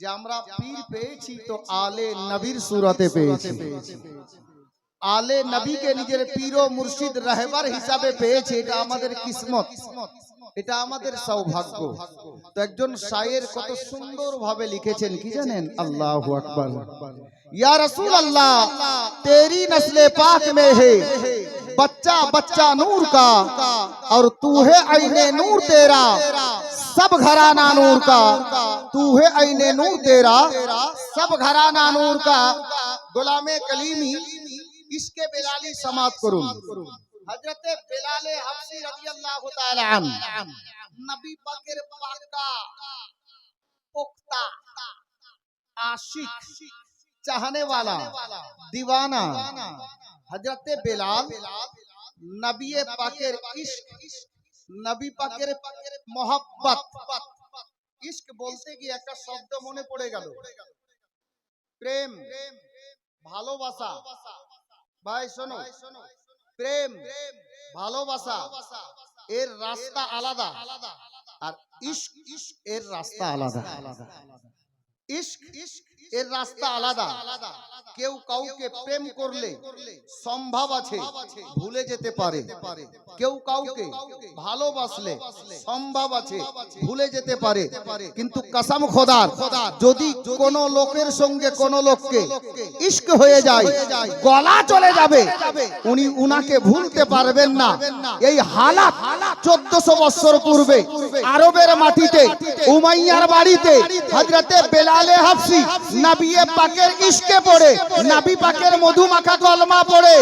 যে আমরা পীর পেয়েছি তো আলে নবীর সুরতে পেয়েছি আলে নবীকে নিজের পীর ও মুর্শিদ রাহবার হিসাবে পেয়েছে এটা আমাদের কিসমত এটা আমাদের সৌভাগ্য তো একজন শায়ের কত সুন্দর ভাবে লিখেছেন কি জানেন আল্লাহু আকবার या रसूल अल्लाह तेरी नस्ल पाक में है बच्चा बच्चा नूर का और तू है आईने नूर तेरा सब घराना नूर का। तू है आईने नूर तेरा। सब घराना नूर का। गुलामे कलीमी इसके बेलाली समात करूँ। हज़रत बेलाले हफ्सी रज़ी अल्लाह ताला अन्हु। नबी पाकेर पाका पुख्ता आशिक चाहने वाला दीवाना। हज़रत बेलाल नबी पाकेर इश्क নবী পাকের মোহাব্বত। ইশক বলতে গিয়ে একটা শব্দ মনে পড়ে গেল। প্রেম, ভালোবাসা। ভাই, শোনো। প্রেম, ভালোবাসা। এর রাস্তা আলাদা। আর ইশক, এর রাস্তা আলাদা। ইশক ইশক এর রাস্তা আলাদা। কেউ কাউকে প্রেম করলে সম্ভব আছে, ভুলে যেতে পারে। কেউ কাউকে ভালোবাসলে সম্ভব আছে, ভুলে যেতে পারে। কিন্তু কাসাম খোদার, যদি কোন লোকের সঙ্গে কোন লোককে ইশক হয়ে যায়, গলা চলে যাবে, উনি উনাকে ভুলতে পারবেন না। এই হালাত চোদ্দশো বছর পূর্বে আরবের মাটিতে, উমাইয়ার বাড়িতে হজরতে বেলালে হাফসি নবিয়ে পাকের ইশকে পড়ে, নাবি পাকের মধু মাখা কলমা পড়ে।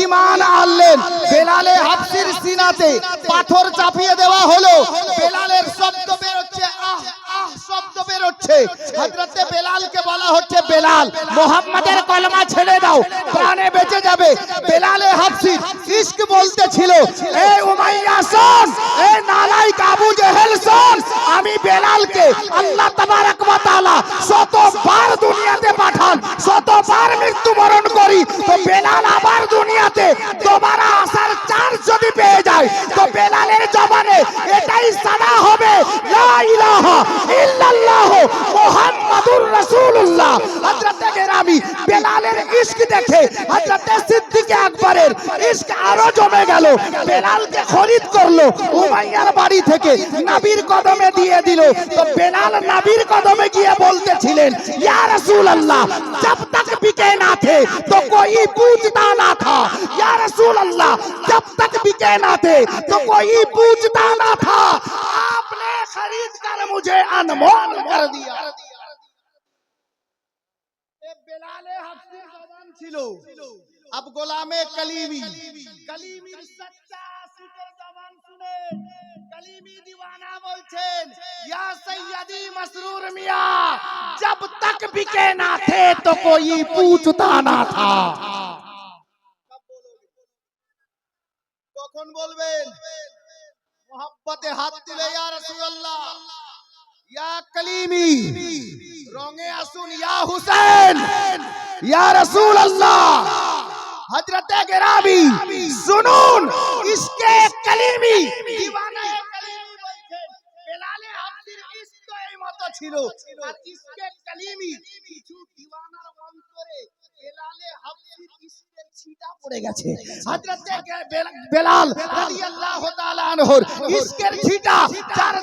ইমান আনলেন, বেলালে হাফসির সিনাতে পাথর চাপিয়ে দেওয়া হলো। বেলালের শব্দ বেরোচ্ছে, আহ আহ, শব্দ বেরোচ্ছে। হযরতে বেলালকে বলা হচ্ছে বেলাল। মোহাম্মদের কলমা ছেড়ে দাও, প্রাণে বেঁচে যাবে। বেলালে হাফসি বলতে ছিল, এ উমাইয়া শোন, এ নালাই কাবু জেহেল শোন, আমি বেলালকে আল্লাহ তাবারক ওয়া তাআলা শতবার দুনিয়াতে পাঠান শতবার মৃত্যুবরণ করি, তো বেলাল আবার দুনিয়াতে দোবারা আসার চান্স যদি পেয়ে যায়, তো বেলালের জবানে এটাই সাদা হবে, লা ইলাহা ইল্লাল্লাহ মুহাম্মাদুর রাসূলুল্লাহ। হযরত গেরামি বেলালের ইশক দেখে, হযরত সিদ্দিক আকবরের ইশক আরও জমে গেল। বেলালকে খরিদ করল, উমাইয়ার বাড়ি থেকে নবীর কদমে দিয়ে দিল। তো বেলাল নবীর কদমে গিয়ে বলতেছিলেন, ইয়া রাসূলুল্লাহ जब तक बिके ना थे तो कोई पूछता ना था या रसूल अल्लाह जब तक बिके ना थे तो कोई पूछता ना था आपने खरीद कर मुझे अनमोल कर दिया এ বেলালে হাফসির জবান ছিল अब গোলামে কলিমি কলিমির সচ্চা আশিকের জবান শুনে কলিমি দিওয়ানা বলছেন ইয়া সৈয়দি মসরুর মিয়া जब तक बिके ना थे तो कोई पूछता ना था কখন বলবেন মোহাব্বতে হাত দিলে ইয়া রাসূলুল্লাহ ইয়া কলিমি রঙে আসুন ইয়া হুসেন ইয়া রাসূলুল্লাহ হযরত গেরামি শুনুন কলিমি ছিল। আর ইসকে কলিমি কিছু দিওয়ানার অন্তরে বেলালে হাফসির ইশকের ছিটা পড়ে গেছে। হযরত বেলাল রাদিয়াল্লাহু তাআলা আনহুর ইশকের ছিটা যার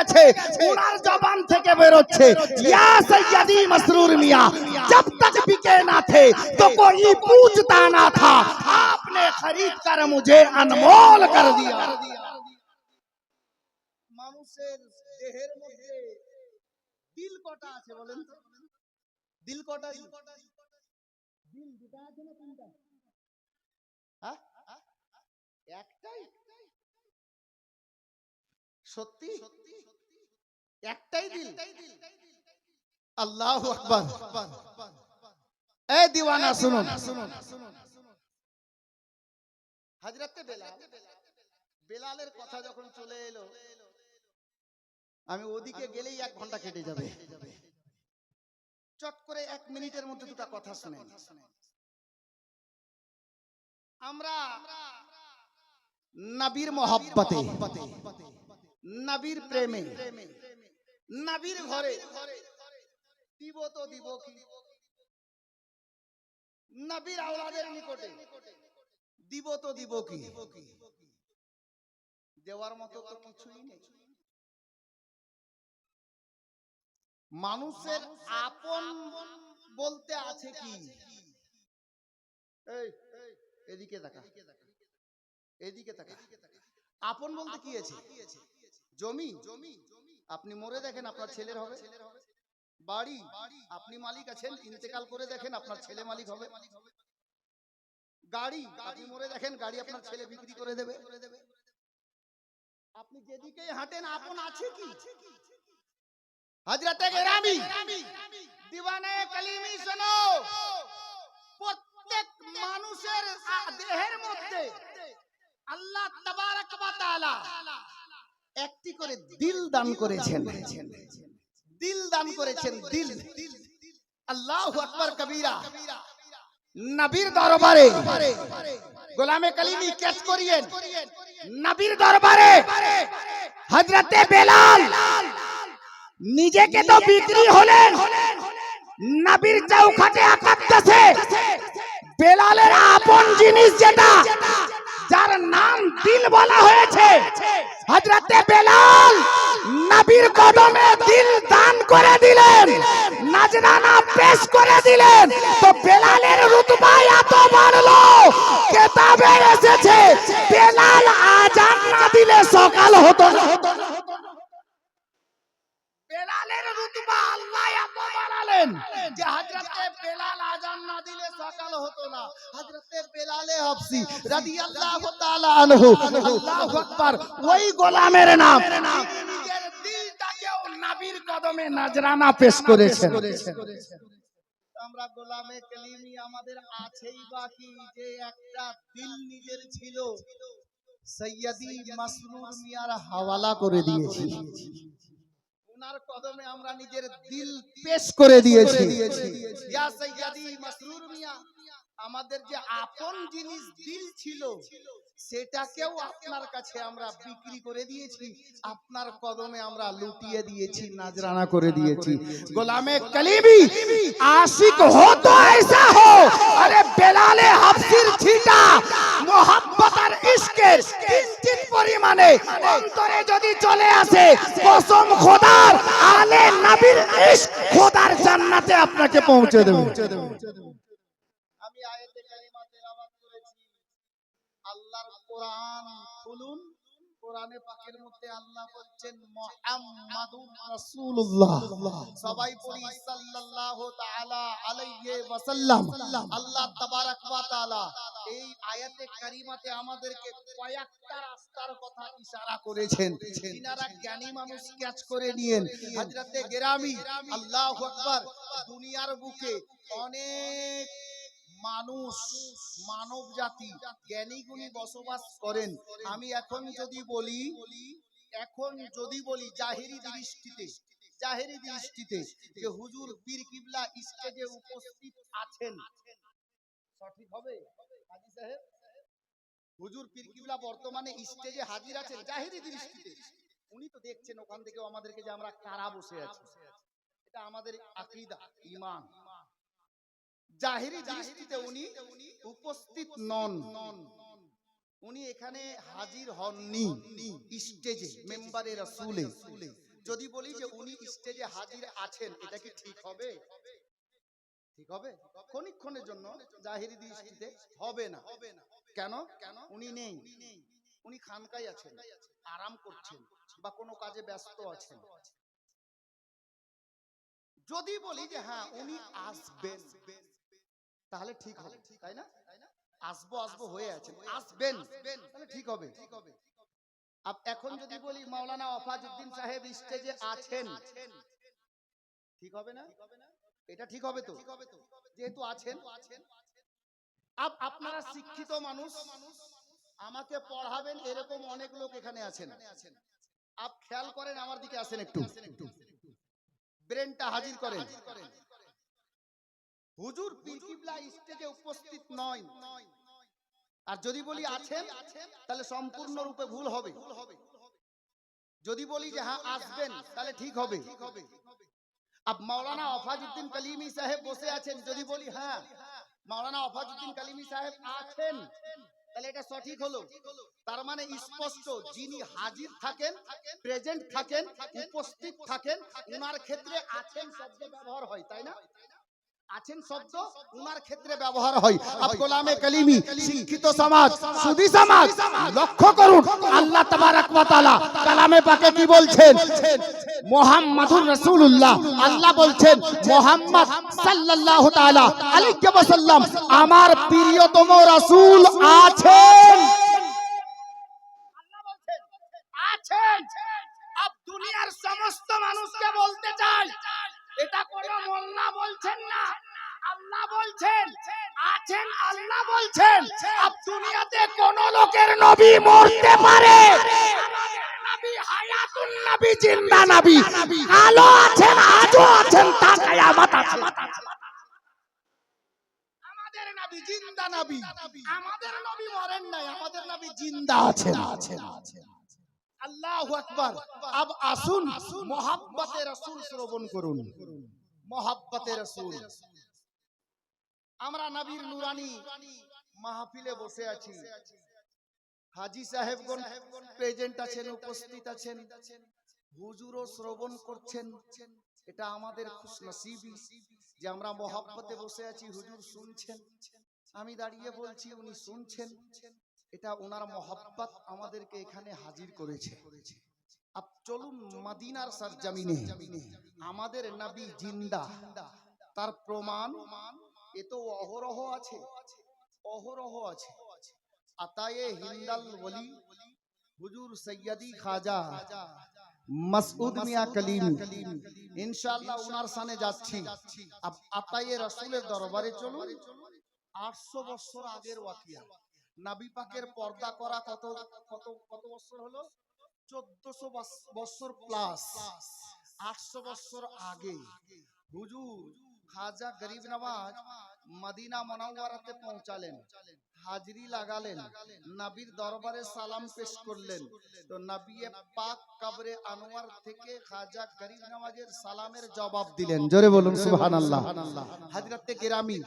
গেছে ওনার জবান থেকে বেরোচ্ছে। ইয়া সৈয়দি মসরুর মিয়া জব তক বিকে না থে তো কোই পুছতা না থা। আপনে খরিদ কর মুঝে অনমোল কর দিয়া। মানুষের দেহের মধ্যে দিল কটা আছে বলেন তো? দিল কটা দিল কটা দিল দুটা আছে না তিনটা? হ্যাঁ? একটাই? সত্যি সত্যি? একটাই দিল। আল্লাহ আকবার। এ দিওয়ানা শুনুন। হাজরাতে বেলাল বেলালের কথা যখন চলে এলো আমি ওদিকে গেলেই এক ঘণ্টা কেটে যাবে। চট করে এক মিনিটের মধ্যে দুটো কথা শুনে আমরা নবীর মহব্বতে নবীর প্রেমে নাবির ঘরে। দিব তো দিব কি? নবীর আওলাদের নিকটে। দিব তো দিব কি? দেওয়ার মতো তো কিছুই নেই। মানুষের আপন বলতে আছে কি? এই এদিকে দেখা এদিকে তাকা। আপন বলতে কি আছে? জমি? জমি? আপনি মরে দেখেন আপনার ছেলের হবে। বাড়ি আপনি মালিক আছেন, ইন্তেকাল করে দেখেন আপনার ছেলে মালিক হবে। গাড়ি আপনি মরে দেখেন, গাড়ি আপনার ছেলে বিক্রি করে দেবে। আপনি যেদিকে হাঁটেন, আপন আছে কি? হজরতে গেরামি দিওয়ানে কালিমি শোনো। প্রত্যেক মানুষের দেহের মধ্যে আল্লাহ তাবারাক ওয়া তাআলা একটি করে দিল দান করেছেন। দিল দান করেছেন, দিল। আল্লাহু আকবার কবীরা। নবীর দরবারে। গোলামে কালিমি কেস করিয়েন। নবীর দরবারে। হযরতে বেলাল। নিজেকে তো বিক্রি হলেন। নবীর চৌখাটে আকাত্তাছে বেলালের আপন জিনিস যেটা, যার নাম দিল বলা হয়েছে। হযরতে বেলাল নবীর কদমে দিল দান করে দিলেন, নাজরানা পেশ করে দিলেন। তো বেলালের রুতবা এত বাড়লো, কেতাবে এসেছে, বেলাল আজান না দিলে সকাল হতো না। বেলালের রুতবা বাড়ালেন যে হযরতে বেলাল আজান না দিলে সকাল হতো না। হযরতে বেলালে হাফসি রাদিয়াল্লাহু তাআলা আনহু আল্লাহু আকবার ওই গোলামের নাম। নিজের দিলটাকেও নবীর কদমে নজরানা পেশ করেছেন। আমরা গোলামে কালিমি আমাদের আছেই বাকি যে একটা দিল নিজের ছিল। সৈয়দি মাসরুর মিয়ার হাওয়ালা করে দিয়েছি। ওনার কদমে আমরা নিজের দিল পেশ করে দিয়েছি ইয়া সৈয়দি মাসরুর মিয়া আমাদের যে আপন জিনিস দিল ছিল সেটাকেও আপনার কাছে আমরা বিক্রি করে দিয়েছি আপনার কদমে আমরা লুটিয়ে দিয়েছি নাজরানা করে দিয়েছি গোলামে কলিবি আশিক হো তো ऐसा हो আরে বেলালে হাফসির ছিটা মোহাব্বত আর ইশকের কিঞ্চিত পরিমাণে অন্তরে যদি চলে আসে, কসম খোদার, আলে নাবির ইশক খোদার জান্নাতে আপনাকে পৌঁছে দেবে। আমি আয়াতে তেলাওয়াত করেছি। আল্লাহর কোরআন খুলুন। কোরআনে পাকের মধ্যে আল্লাহ বলছেন, মুহাম্মাদুর রাসূলুল্লাহ। সবাই পড়ি, সাল্লাল্লাহু তাআলা আলাইহি ওয়াসাল্লাম। আল্লাহ তাবারাক ওয়া তাআলা এই আয়াতে কারিমাতে আমাদেরকে কয়েকটা রাস্তার কথা ইশারা করেছেন। জ্ঞানী মানুষ ক্যাচ করে নিয়েন। হযরতে গেরামি, আল্লাহু আকবার, দুনিয়ার বুকে অনেক মানুষ, মানব জাতি জ্ঞানী গুণী বসবাস করেন। আমি এখন যদি বলি, এখন যদি বলি জাহেরি দৃষ্টিতে জাহেরি দৃষ্টিতে যে হুজুর পীর কিবলা স্টেজে উপস্থিত আছেন। সঠিক হবে? হাজি সাহেব? হুজুর পীর কিবলা বর্তমানে স্টেজে হাজির আছেন, জাহেরি দৃষ্টিতে। উনি তো দেখছেন ওখান থেকে আমাদেরকে যে আমরা কারা বসে আছি। এটা আমাদের আকীদা ঈমান জাহেরি দৃষ্টিতে উনি উপস্থিত নন। উনি এখানে হাজির হননি স্টেজে মেম্বারে রাসূলে যদি বলি যে উনি স্টেজে হাজির আছেন এটা কি ঠিক হবে? ঠিক হবে? ক্ষণিক্ষণের জন্য জাহেরি দৃষ্টিতে হবে না। কেন? কেন? উনি নেই। উনি খানকায় আছেন আরাম করছেন বা কোনো কাজে ব্যস্ত আছেন। যদি বলি যে হ্যাঁ উনি আসবেন। তাহলে ঠিক হবে তাই না? আসব আসব হয়ে আছেন আসবেন তাহলে ঠিক হবে। আপ- এখন যদি বলি মাওলানা ওয়াফাজউদ্দিন সাহেব স্টেজে আছেন। ঠিক হবে না? এটা ঠিক হবে তো? যেহেতু আছেন। আপ আপনারা শিক্ষিত মানুষ আমাকে পড়াবেন এরকম অনেক লোক এখানে আছেন। আপ খেয়াল করেন আমার দিকে আসেন একটু। ব্রেনটা হাজির করেন। হুজুর পীর কিবলা স্টেজে উপস্থিত নয়। আর যদি বলি আছেন তাহলে সম্পূর্ণ রূপে ভুল হবে। যদি বলি যে হ্যাঁ আসবেন তাহলে ঠিক হবে। আব মাওলানা অফাজউদ্দিন কালিমি সাহেব বসে আছেন। যদি বলি হ্যাঁ মাওলানা অফাজউদ্দিন কালিমি সাহেব আছেন। তাহলে এটা সঠিক হলো। তার মানে স্পষ্ট যিনি হাজির থাকেন প্রেজেন্ট থাকেন উপস্থিত থাকেন উনার ক্ষেত্রে আছেন শব্দ ব্যবহার হয় তাই না? আছেন শব্দ উনার ক্ষেত্রে ব্যবহার হয়। আব গোলামে কালিমি শিক্ষিত সমাজ সুধী সমাজ লক্ষ্য করুন আল্লাহ তাবারাক ওয়া তাআলা কালামে পাকে কি বলছেন? মুহাম্মাদুর রাসূলুল্লাহ। আল্লাহ বলছেন মুহাম্মদ সাল্লাল্লাহু তাআলা আলাইহি ওয়াসাল্লাম আমার প্রিয়তম রাসূল আছেন আল্লাহ বলছেন আছেন আব দুনিয়ার সমস্ত মানুষকে বলতে চাই এটা কোনো মোল্লা বলছেন না আল্লাহ বলছেন আছেন আল্লাহ বলছেন আব দুনিয়াতে কোন লোকের নবী মরতে পারে আমাদের নবী হায়াতুন নবী জিন্দা নবী কালো আছেন আজও আছেন তা কিয়ামত আছে আমাদের নবী জিন্দা নবী। আমাদের নবী মরেন নাই আমাদের নবী জিন্দা আছেন। আছেন। আল্লাহু আকবার। আব আসুন মোহাব্বতে রাসূল শ্রবণ করুন। মোহাব্বতে রাসূল। আমরা নবীর নুরানি মাহফিলে বসে আছি। হাজি সাহেবগণ প্রেজেন্ট আছেন। উপস্থিত আছেন। হুজুরও শ্রবণ করছেন। এটা আমাদের খুশনসিবি যে আমরা মোহাব্বতে বসে আছি, হুজুর শুনছেন। আমি দাঁড়িয়ে বলছি, উনি শুনছেন। এটা ওনার মহাব্বত আমাদেরকে এখানে হাজির করেছে। আপ চলুন মদিনার সরজমিনে। আমাদের নবী জিন্দা। তার প্রমাণ, এ তো অহরহ আছে। অহরহ আছে। আতায়ে হিন্দাল ওলি, হুজুর সৈয়দি খাজা। মাসউদ মিয়া কলিমি। ইনশাআল্লাহ ওনার সামনে যাচ্ছি। আপ আতায়ে রাসূলের দরবারে চলুন। 800 বছর আগের ওয়াকিয়া। নাবি পাকের পর্দা করা কত কত কত বছর হলো? চোদ্দশো বছর প্লাস। আটশো বছর আগে। হুজুর খাজা গরিব নওয়াজ মদিনা মনাওয়ারাতে পৌঁছালেন। হাজরি লাগালেন। নবীর দরবারে সালাম পেশ করলেন। তো নবী পাক কবরে আনোয়ার থেকে খাজা গরিব নওয়াজের সালামের জবাব দিলেন। জোরে বলুন, সুবহানাল্লাহ। হযরতে গেরামি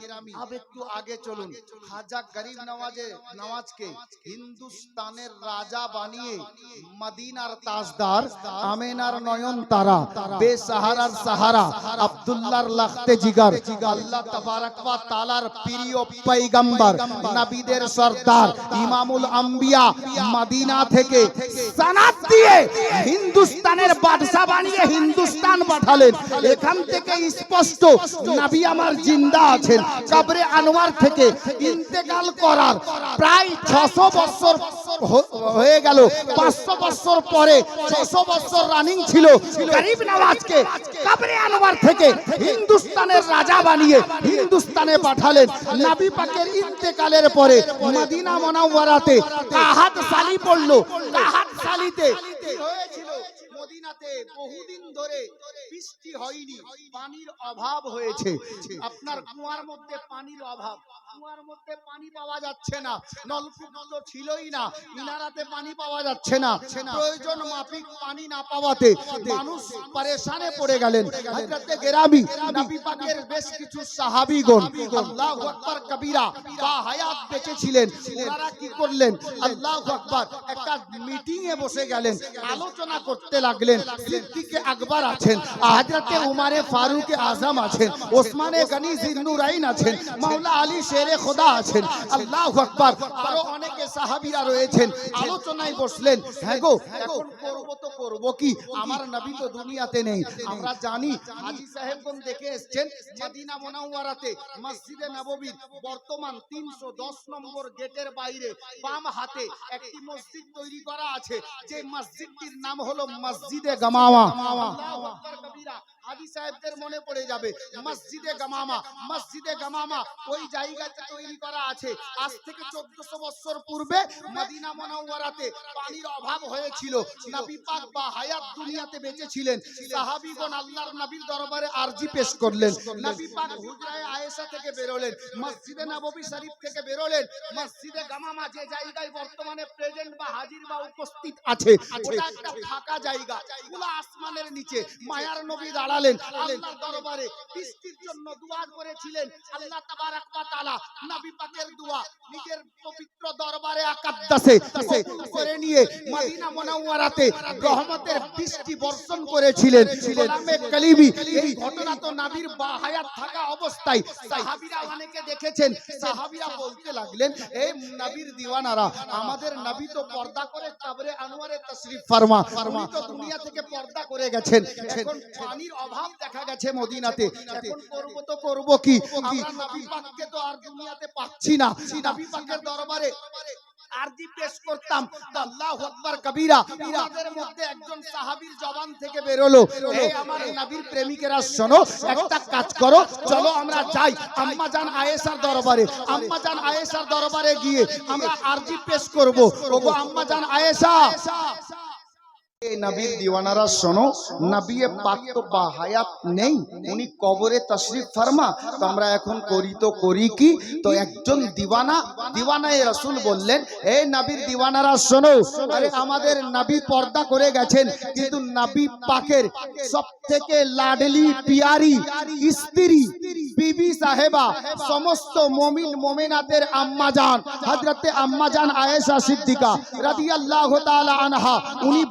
আব একটু আগে চলুন। খাজা গরিব নওয়াজে নওয়াজকে হিন্দুস্তানের রাজা বানিয়ে মদিনার তাজদার, আমেনার নয়ন তারা, বেসাহারার সাহারা, আব্দুল্লাহর লাখতে জিগার, আল্লাহ তাবারাক ওয়া তাআলার প্রিয় পয়গম্বর নবীদের সরদার, ইমামুল আম্বিয়া মদিনা থেকে সানাত দিয়ে হিন্দুস্তানের বাদশা বানিয়ে হিন্দুস্তান পাঠালেন। এখান থেকে স্পষ্ট, নবী আমার জিন্দা আছেন। কবরে আনোয়ার থেকে ইন্তেকাল করার প্রায় 600 বছর হয়ে গেল। 500 বছর পরে 600 বছর রানিং ছিল গরিব নওয়াজকে কবরে আনোয়ার থেকে হিন্দুস্তানের রাজা বানিয়ে হিন্দুস্তানে পাঠালেন। নবী পাকের ইন্তেকালের পরে মদিনা মনাওয়ারাতে কাহাত সালি পড়ল কাহাত সালিতে। কি হয়েছিল মদিনাতে বহুদিন ধরে বৃষ্টি হয়নি, পানির অভাব হয়েছে। আপনার কুয়ার মধ্যে পানির অভাব। কুয়ার মধ্যে পানি পাওয়া যাচ্ছে না। নলকূপ ছিলই না। ইনারাতে পানি পাওয়া যাচ্ছে না। প্রয়োজন মাফিক পানি না পাওয়াতে মানুষ পরেশানে পড়ে গেলেন। হযরতে গেরামি, নবী পাকের বেশ কিছু সাহাবীগণ, আল্লাহু আকবার কবিরা বা হায়াত ওনারা কি করলেন? আল্লাহু আকবার একটা মিটিং এ বসে গেলেন। আলোচনা করতে লাগলেন। সিদ্দিকে আকবর আছেন হযরতে উমারে ফারুক আজম আছেন, ওসমানে গনি জিন্নুরাইন আছেন, মাওলা আলী শেরে খোদা আছেন, আল্লাহু আকবার, আরও অনেকে সাহাবীরা রয়েছেন, আলোচনায় বসলেন হ্যাঁ গো, এখন করব তো করব কি? আমার নবী তো দুনিয়াতে নেই। আমরা জানি হাজী সাহেবগণ দেখে এসেছেন, মদিনা মুনাওয়ারাতে, মসজিদে নববীর, বর্তমান 310 নম্বর গেটের বাইরে, বাম হাতে একটি মসজিদ তৈরি করা আছে, যে মসজিদটির নাম হলো মসজিদে গামাওয়া আল্লাহু হাজি সাহেবদের মনে পড়ে যাবে, মসজিদে গামামা মসজিদে গামামা, ওই জায়গাতে তৈরি করা আছে। আজ থেকে চোদ্দশো বছর পূর্বে মদিনা মনাওয়ারাতে পানির অভাব হয়েছিল। পাক বা হায়াত দুনিয়াতে বেঁচে ছিলেন আল্লাহর দরবারে আরজি পেশ করলেন। নবী পাক আয়েশা থেকে বেরোলেন। মসজিদে শরীফ থেকে বেরোলেন। মসজিদে গামামা যে জায়গায় বর্তমানে প্রেজেন্ট বা হাজির বা উপস্থিত আছে, ওটা একটা ফাঁকা জায়গা। খোলা আসমানের নিচে, মায়ার নবী দাঁড়ালেন আল্লাহর দরবারে বৃষ্টির জন্য দোয়া করেছিলেন। আল্লাহ তাবারাক ওয়া তাআলা নবী পাকের দোয়া নিজের পবিত্র দরবারে আকাদ্দাসে করে নিয়ে মদিনা মুনাওয়ারাতে রহমতের বৃষ্টি বর্ষণ করেছিলেন। গোলামে কালিমি এই ঘটনা তো নবীর বাহায়াত থাকা অবস্থায় সাহাবীরা অনেকে দেখেছেন। সাহাবীরা বলতে লাগলেন এই নবীর দিওয়ানারা আমাদের নবী তো পর্দা করে কবরে আনোয়ারে তশরিফ ফরমা। উনি তো দুনিয়া থেকে পর্দা করে গেছেন। এখন পানির অভাব দেখা গেছে মদিনাতে। এখন করব তো করব কি? আমরা নবী পাককে তো আর দুনিয়াতে পাচ্ছি না। নবী পাকের দরবারে আরজি পেশ করতাম। আল্লাহু আকবার কবিরা। আমাদের মধ্যে একজন সাহাবীর জবান থেকে বেরোলো। এই আমার নবীর প্রেমিকেরা শোনো একটা কাজ করো। চলো আমরা যাই। আম্মা জান আয়েশার দরবারে। আম্মা জান আয়েশার দরবারে গিয়ে আমরা আরজি পেশ করব। ওগো আম্মা জান আয়েশা। নবীর দিওয়ানারা শোনো বা হায়াত নেই, উনি কবরে তশরিফ ফরমা, তো আমরা এখন করি তো করি কি? তো একজন দিওয়ানা, দিওয়ানায় বললেন, এই দিওয়ানারা শোনো আমাদের পর্দা করে গেছেন, কিন্তু পাকের সব থেকে লাডলি, পিয়ারি, স্ত্রী, বিবি সাহেবা, সমস্ত মমিন, মোমেনাতের আম্মা জান, হযরতে আম্মা জান আয়েশা সিদ্দিকা রাদিয়াল্লাহু আনহা, উনি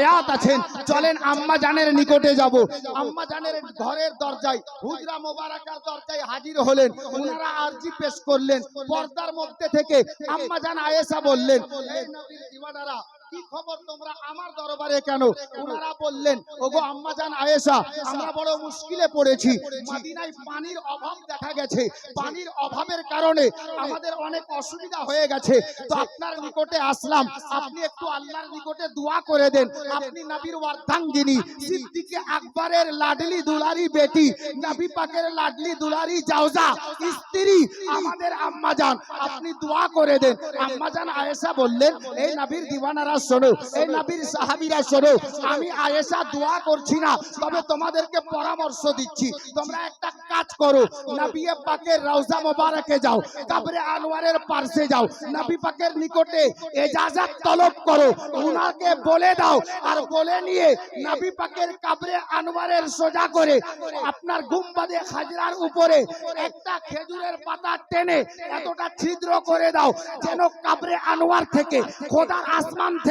বাহায়াত আছেন, চলেন আম্মা জানের নিকটে যাব। আম্মা জানের ঘরের দরজায়, হুজরা মোবারকার দরজায় হাজির হলেন ওনারা আরজি পেশ করলেন, পর্দার মধ্যে থেকে আম্মা জান আয়েশা বললেন এই নবীর দিওয়ানারা কি খবর তোমরা আমার দরবারে কেন? ওনারা বললেন, ওগো আম্মা জান আয়েশা, আমরা বড় মুশকিলে পড়েছি। মদিনায় পানির অভাব দেখা গেছে। পানির অভাবের কারণে আমাদের অনেক অসুবিধা হয়ে গেছে। তো আপনার নিকটে আসলাম। আপনি একটু আল্লাহর নিকটে দোয়া করে দেন। আপনি নবীর ওয়ার্ধাঙ্গিনী সিদ্দিকে আকবরের লাডলি দুলারি বেটি, নবী পাকের লাডলি দুলারি জাওজা, স্ত্রী আমাদের আম্মা জান। আপনি দোয়া করে দেন। আম্মা জান আয়েশা বললেন, এই নবীর দিওয়ানারা শোনো এই নবীর সাহাবীরা শোনো আমি আয়েশা দোয়া করছি না তবে তোমাদেরকে পরামর্শ দিচ্ছি। তোমরা একটা কাজ করো নবী পাকের রওজা মোবারকে যাও কাবরে আনোয়ারের পার্শ্বে যাও নবী পাকের নিকটে এজাজত তলব করো উনাকে বলে দাও আর বলে নিয়ে নবী পাকের কাবরে আনোয়ারের সোজা করে আপনার গুম্বাদে খাজরার উপরে একটা খেজুরের পাতা টেনে এতটা ছিদ্র করে দাও যেন কাবরে আনোয়ার থেকে খোদার আসমান থেকে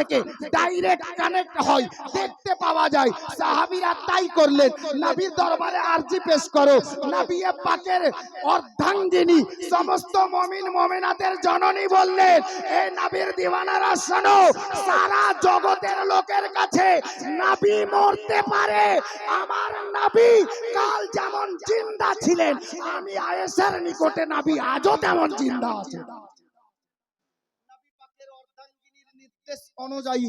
ডাইরেক্ট কানেক্ট হয়, দেখতে পাওয়া যায়। সাহাবীরা তাই করলেন। নবীর দরবারে আরজি পেশ করো। নবী পাকের অর্ধাঙ্গিনী, সমস্ত মমিন মমিনাতের জননী বললেন এই নবীর দিওয়ানারা শোনো, সারা জগতের লোকের কাছে নবী মরতে পারে। আমার নাবি কাল যেমন জিন্দা ছিলেন, আমি আয়েশার নিকটে নবী আজও তেমন জিন্দা আছে। নির্দেশ অনুযায়ী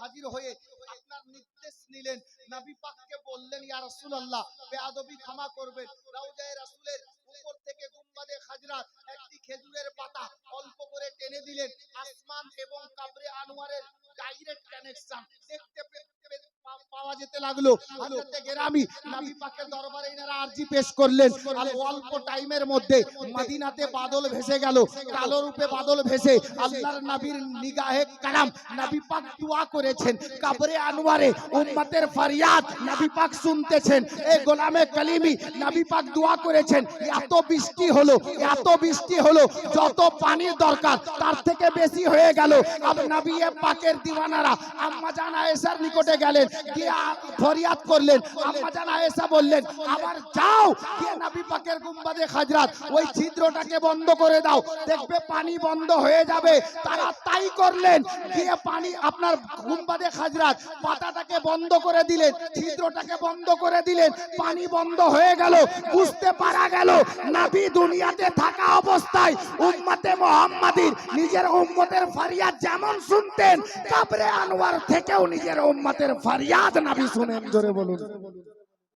হাজির হয়ে আপনার নির্দেশ নিলেন। নবী পাককে বললেন, ইয়া রাসূলুল্লাহ বেয়াদবি ক্ষমা করবেন। রওজায়ে রাসূলের উপর থেকে গুম্বাদে খাজরাত একটি খেজুরের পাতা অল্প করে টেনে দিলেন। আসমান এবং কাবরে আনোয়ারের ডাইরেক্ট কানেকশন দেখতে পাওয়া যেতে লাগল। হযরতে গেরামি, নবী পাকের দরবারে আরজি পেশ করলেন। অল্প টাইমের মধ্যে মদিনাতে বাদল ভেসে গেল। কালো রূপে বাদল ভেসে আল্লাহর নবীর নিগাহে নবী পাক দোয়া করেছেন। কাবরে আনোয়ারে উম্মতের ফরিয়াদ নবী পাক শুনতেছেন। এই গোলামে কালিমি নবী পাক দোয়া করেছেন। এত বৃষ্টি হলো, এত বৃষ্টি হলো, যত পানির দরকার তার থেকে বেশি হয়ে গেল। নবী পাকের দিওয়ানারা আম্মা জান আয়েশার নিকটে গেলেন, গিয়ে ফরিয়াদ করলেন। আম্মা জান আয়েশা বললেন, আবার যাও পাকের গুম্বাদে খাজরাত ওই ছিদ্রটাকে বন্ধ করে দাও, দেখবে পানি বন্ধ হয়ে যাবে। তারা তাই করলেন, গিয়ে পানি আপনার গুম্বাদে খাজরাত পাতাটাকে বন্ধ করে দিলেন, ছিদ্রটাকে বন্ধ করে দিলেন, পানি বন্ধ হয়ে গেল, বুঝতে পারা গেল, নবী দুনিয়াতে থাকা অবস্থায় উম্মতে মোহাম্মদীর, নিজের উম্মতের ফরিয়াদ যেমন শুনতেন, কাবরে আনোয়ার থেকেও নিজের উম্মতের ফরিয়াদ নবী শুনেন, জোরে বলুন।